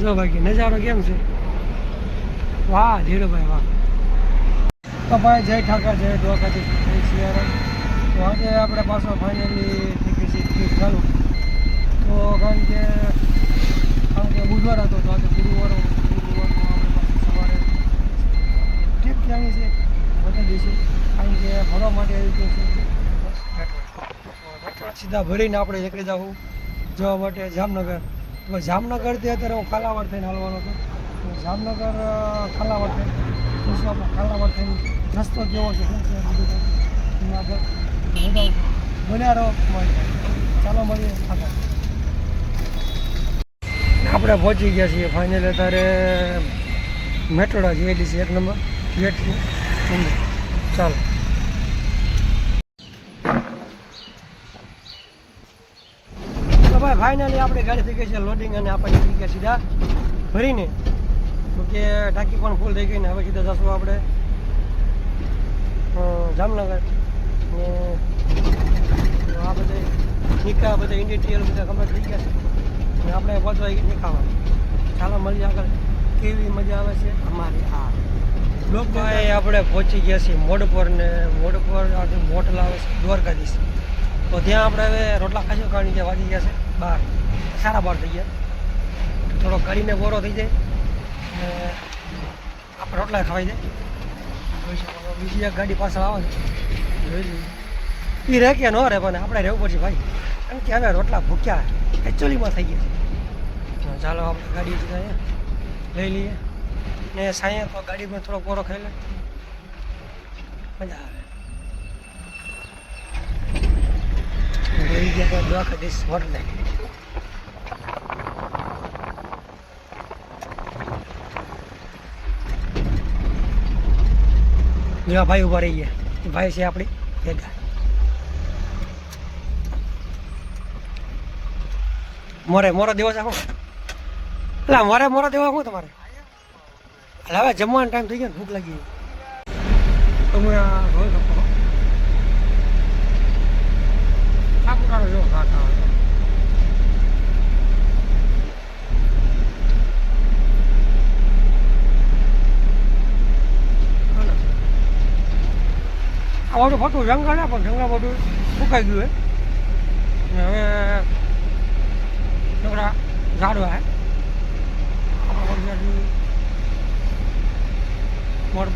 જો બાકી નજારો કેમ છે? વાહ ધીરુભાઈ વાહ. તો ભાઈ, જય ઠાકર, જય દ્વારકાધીશ. જય તો આજે આપણે પાછો ફાઇનલી ટ્રીપ ચાલુ. તો કારણ કે કારણ કે બુધવાર હતો, તો આજે ગુરુવાર ગુરુવારનો આપણે સવારે ટ્રીપ ક્યાંની છે બતાવી દિવસે કારણ કે ભરવા માટે આવી ગયું છે. સીધા ભરીને આપણે નીકળી જવું જવા માટે જામનગર. તો જામનગરથી અત્યારે હું કાલાવડ થઈને હાલવાનો હતો જામનગર કાલાવડ થઈને શું કાલાવડ થઈને રસ્તો કેવો છે, શું છે, બધું આગળ બધા બન્યા રહો ચાલો, મળીએ. આપણે પહોંચી ગયા છીએ ફાઇનલ અત્યારે મેટ્રોડા જોયેલી છે, એક નંબર. ગેટ ચાલો તો ભાઈ ફાઇનલી આપણે ગાડી થઈ ગઈ છે લોડિંગ અને આપણે થઈ ગયા સીધા ભરીને, તો કે ટાંકી પણ ફૂલ થઈ ગઈ ને હવે સીધા જશું આપણે જામનગર. ને આ બધે નિકા બધા ઇન્ડિયન બધા કમ્પ્લીટ થઈ ગયા છે. ને આપણે પહોંચવા નિખાવા ચાલો મળી આગળ. કેવી મજા આવે છે? અમારી આ લોકો આપણે પહોંચી ગયા છીએ મોડ પર ને મોડ પર આજે મોટલ આવે છે, દ્વારકાધીશ. તો ત્યાં આપણે હવે રોટલા ખાશું કારણ કે વાગી ગયા છે બાર. સાડા બાર થઈ ગયા. થોડો કરીને બોરો થઈ જાય. અને આપણે રોટલા ખવાઈ જાય. બીજી એક ગાડી પાછળ આવે છે. જોઈ એ રહે કે ન રહે પણ આપણે રહેવું પડશે ભાઈ. કારણ કે હવે રોટલા ભૂક્યા એકચ્યુઅલીમાં થઈ ગયા છે ચાલો આપણે ગાડી લઈ લઈએ. ને સાંજે તો ગાડીમાં થોડો કોરો ખાઈ લે. મજા આવે. રહી ગયા તો દ્વારકાધીશ હોટલે જો ભાઈ ઊભા રહી ગયા. ભાઈ છે આપણી ભેગા. મોરે, મોરો દિવસ આખો એટલે મોરે, મોરો દેવા શું તમારે? એટલે હવે જમવાનો ટાઈમ થઈ ગયો ભૂખ લાગી તમે આ આ બધું ખોટું જંગલ ને પણ જંગલ બધું સુકાઈ ગયું હે ને હવે છોકરા ઝાડવા હે આપણા વરસાદી મોડ